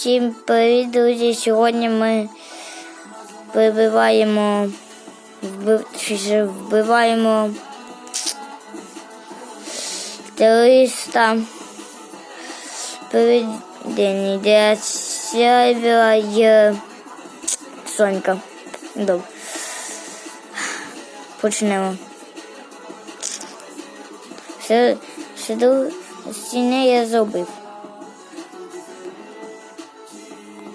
Всім привіт, друзі! Сьогодні ми вибиваємо, вбив, вбиваємо терориста приведення для сервера є Сонька. Добре. Почнемо. Все, все до стіни я зробив.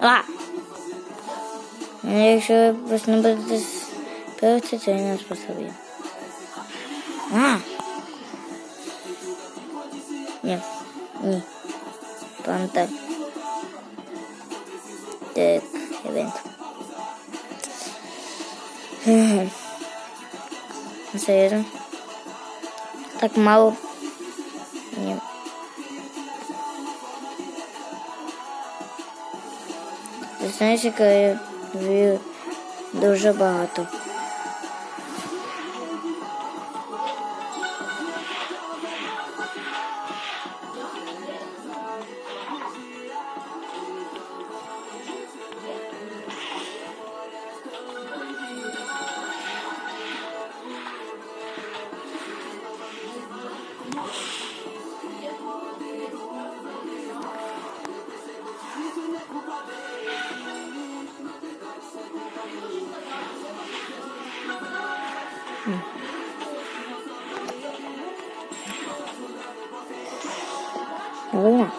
А! Ну, Якщо ви просто не будете співати, то я не способую. А! Ні. Ні. Панта. Так, івент. Хе-хе. Знаєш, дуже багато. Новина.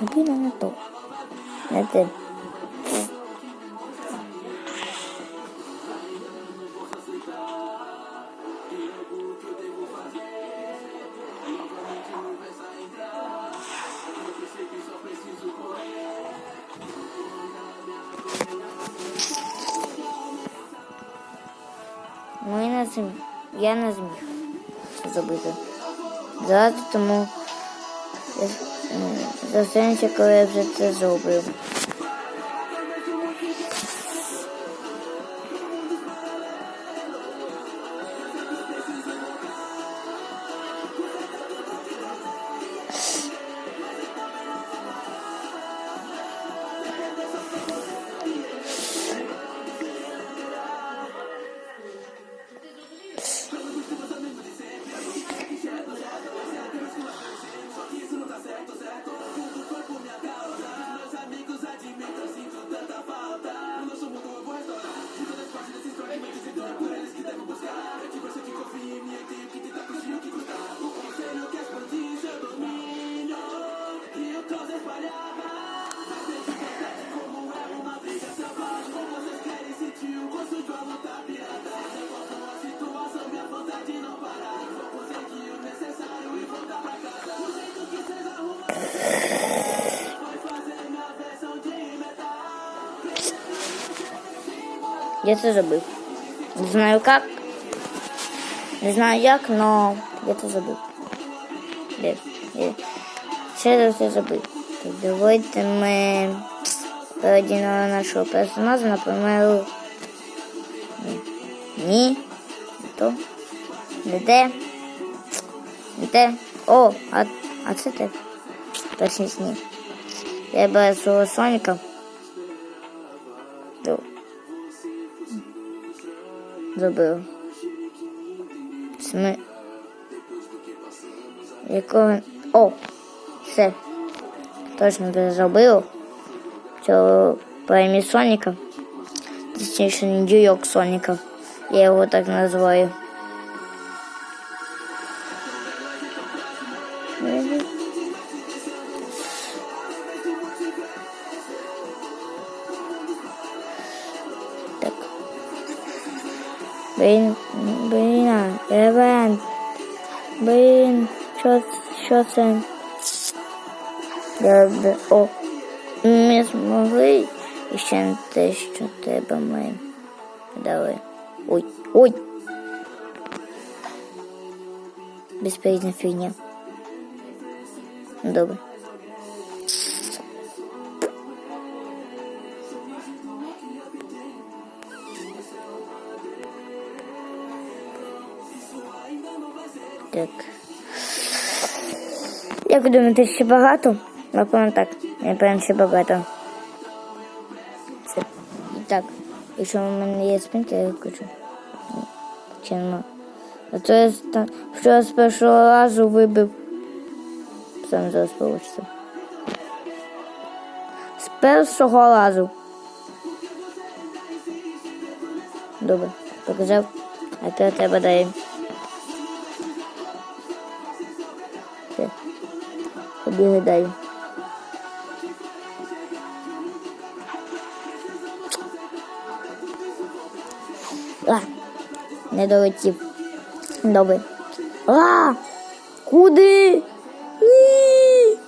Новина не то. Не те. Ми не зміг. Я не зміг зробити. Зараз тому я м, зустрінемося, коли я вже це зроблю. Я це зробив. Не знаю як. Не знаю як, але я це зробив. Де? Де? Ще раз це зробив. Так, давайте ми перейдемо нашого персонажа, наприклад. Ні. Ні. Не то. Не те. Не те. О, а, а це те. Точніше ні. Я беру свого Соніка. зробив. Сми... Якого... О! Все. Точно це зробив. Цього премії Соніка. Точніше, Нью-Йорк Соніка. Я його так називаю. Що, що це? О, ми змогли і ще не те, що треба ми дали. Ой, ой. Безполезна фігня. Добре. Як ви думаєте, ще багато? Напевно так. Напевно, ще багато. Це. І так. Якщо в мене є спинка, я включу. Чи? А то я ста- вчора з першого разу вибив. Сам зараз получиться. З першого разу. Добре, показав. А тепер треба далі. Побігли далі. А, не долетів. Добре. А! Куди? Ні!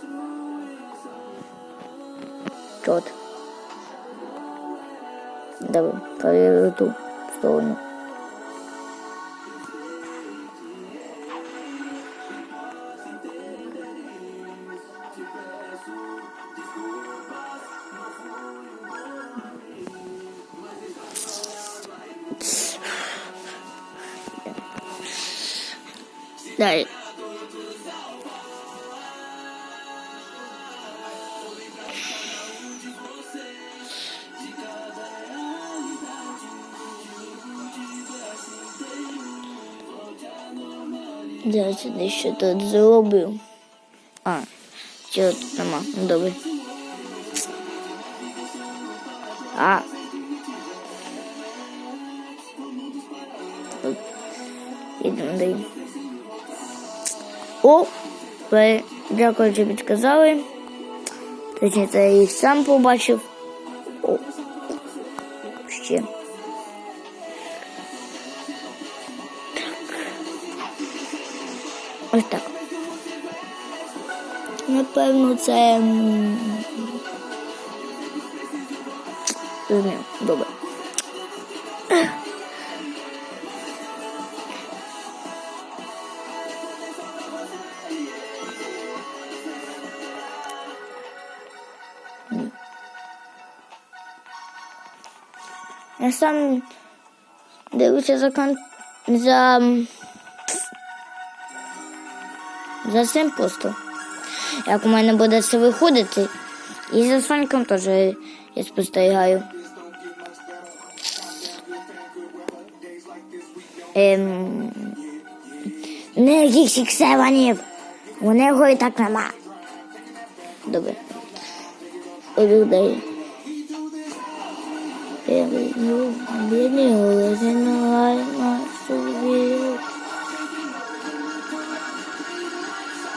Чот. Добре, перевірю ту сторону. Далі. Я сюди що тут зробив. А, цього тут нема. Ну, добре. А. Ідемо далі. О, дякую, що підказали. Точніше, я їх сам побачив. О. Ще. Ось так. Напевно, це. м, Зрозумів. Добре. Сам дивлюся за кон... за. За цим просто. Як у мене буде це виходити. І за Соньком теж я спостерігаю. Ем... Ніяких сіксеванів. У нього і так нема. Добре. Людей. Перейду, бідний голос, і нагай на собі.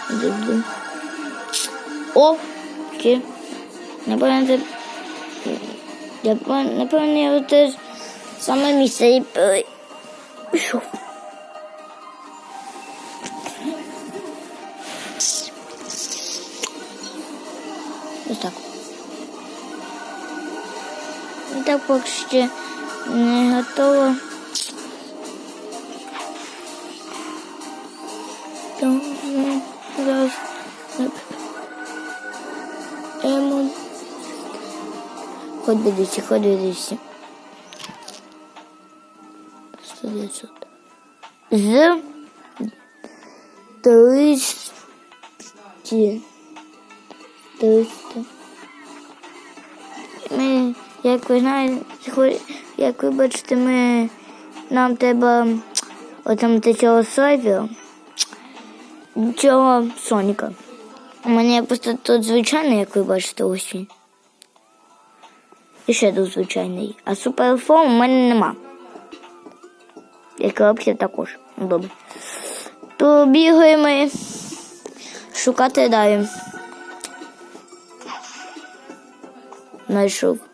Дивлю. О, чи напевно це я пам- напевно я теж саме місце і пи- пішов. Ось так почти ще не готова. Тому зараз Емо. Хоч дивіться, хоч дивіться. Що дивіться? З 30 30 як ви знаєте, як ви бачите, ми нам треба отам цього сайфера, цього Соніка. У мене просто тут звичайний, як ви бачите, ось. І ще тут звичайний. А суперфон у мене нема. Як взагалі також. Добре. То бігаємо шукати далі. Знайшов.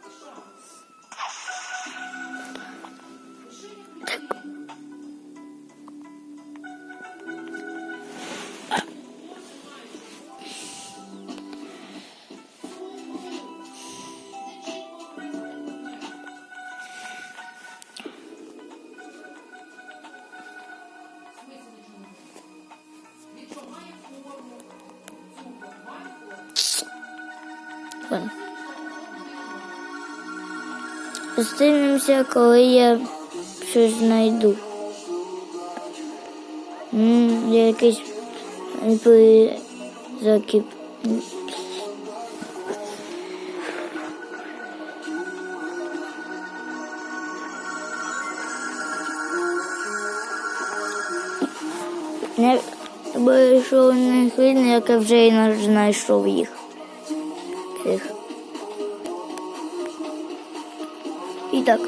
Ладно. Зустрінемося, коли я щось знайду. Я якийсь закіп. Не вийшов не хвилин, як я вже і на- знайшов їх. Так.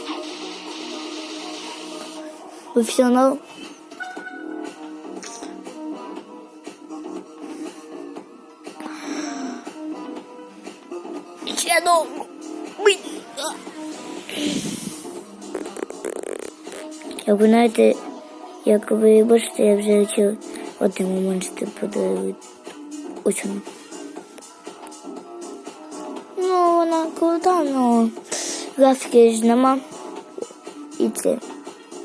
Довго. Ой. Як ви знаєте, як ви бачите, я вже хотів один момент подивити. Ось. Ну, вона крута, ну графіки ж нема. І це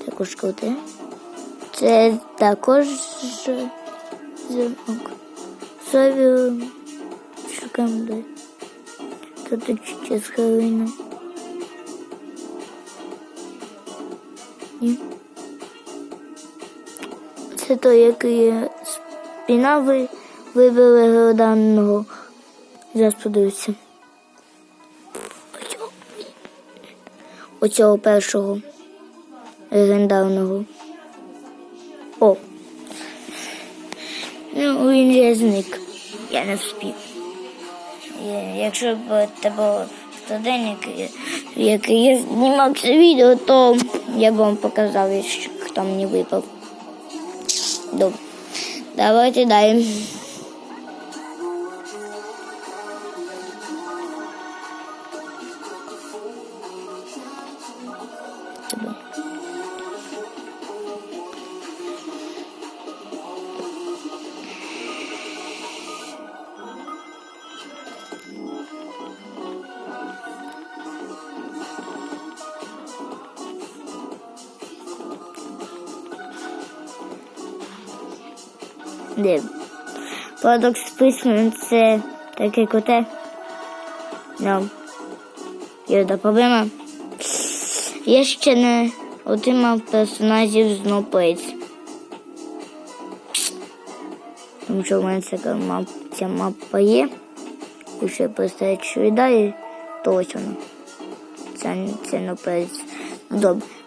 також круте. Це також зернок. Сові шукаємо далі. Тут чуть з хвилину. Ні. Це той, який спіна ви, вибили даного. Зараз подивіться. Оцього першого легендарного. О. Ну, він же зник. Я не вспів. Е, Якщо б це був студент, який я знімав це відео, то я б вам показав, хто мені випав. Добре. Давайте далі. Де? Парадокс письмен це таке коте. Ну. Є одна проблема. Я ще не отримав персонажів з Нопейць. Тому що в мене ця мап, ця мапа є. Якщо я поставлю що і далі, то ось вона. Це, це Нопейць. Ну,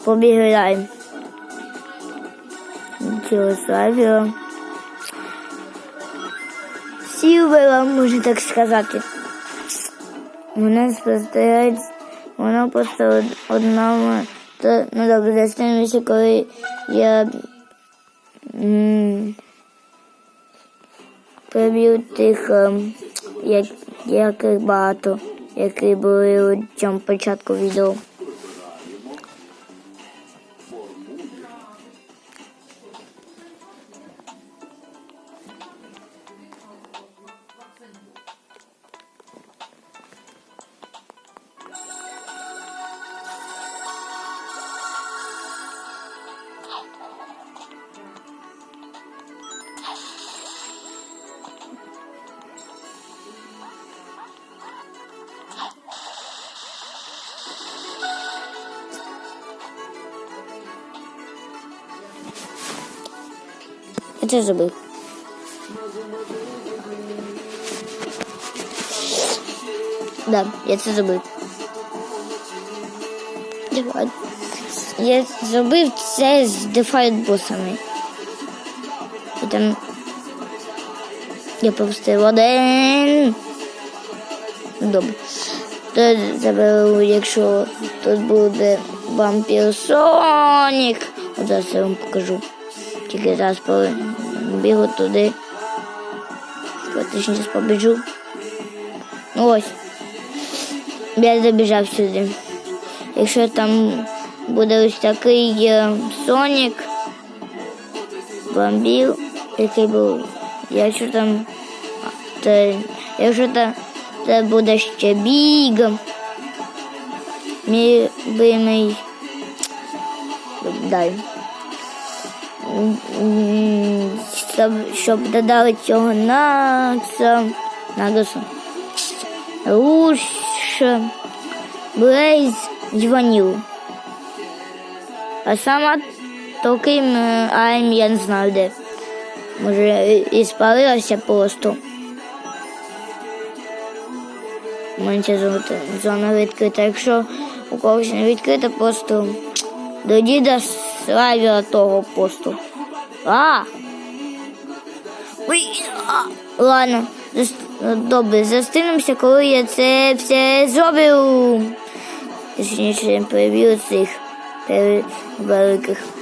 Добре, далі. Цього славіо. Сівела, можна так сказати. Вона спостерігається, вона просто од- одна. То, ну добре, застанемося, коли я приб'ю тих, як, яких багато, які були у цьому початку відео. Я це забив. Да, я це. Давай. Я зробив це з дефайт босами. І там я пропустив один. Добре. То заберу, якщо тут буде вампір Сонік. Зараз я вам покажу. Тільки зараз побігу туди. Точніше побіжу. Ну ось. Я добіжав сюди. Якщо там буде ось такий е, Сонік, бомбів, який був. Якщо там. То, якщо там це буде ще біг. Мій любимий. Дай. Щоб, щоб додали цього Накса. Нагасу. Руш. Блейз дзвонив. А сама таким айм я не знаю де. Може, і- і спалилася просто. У мене зона відкрита. Якщо у когось не відкрита, просто до діда славіла того посту. А! Ой, а! Ладно, заст... добре, зустрінемося, коли я це все зроблю. Точніше, перевірю цих великих.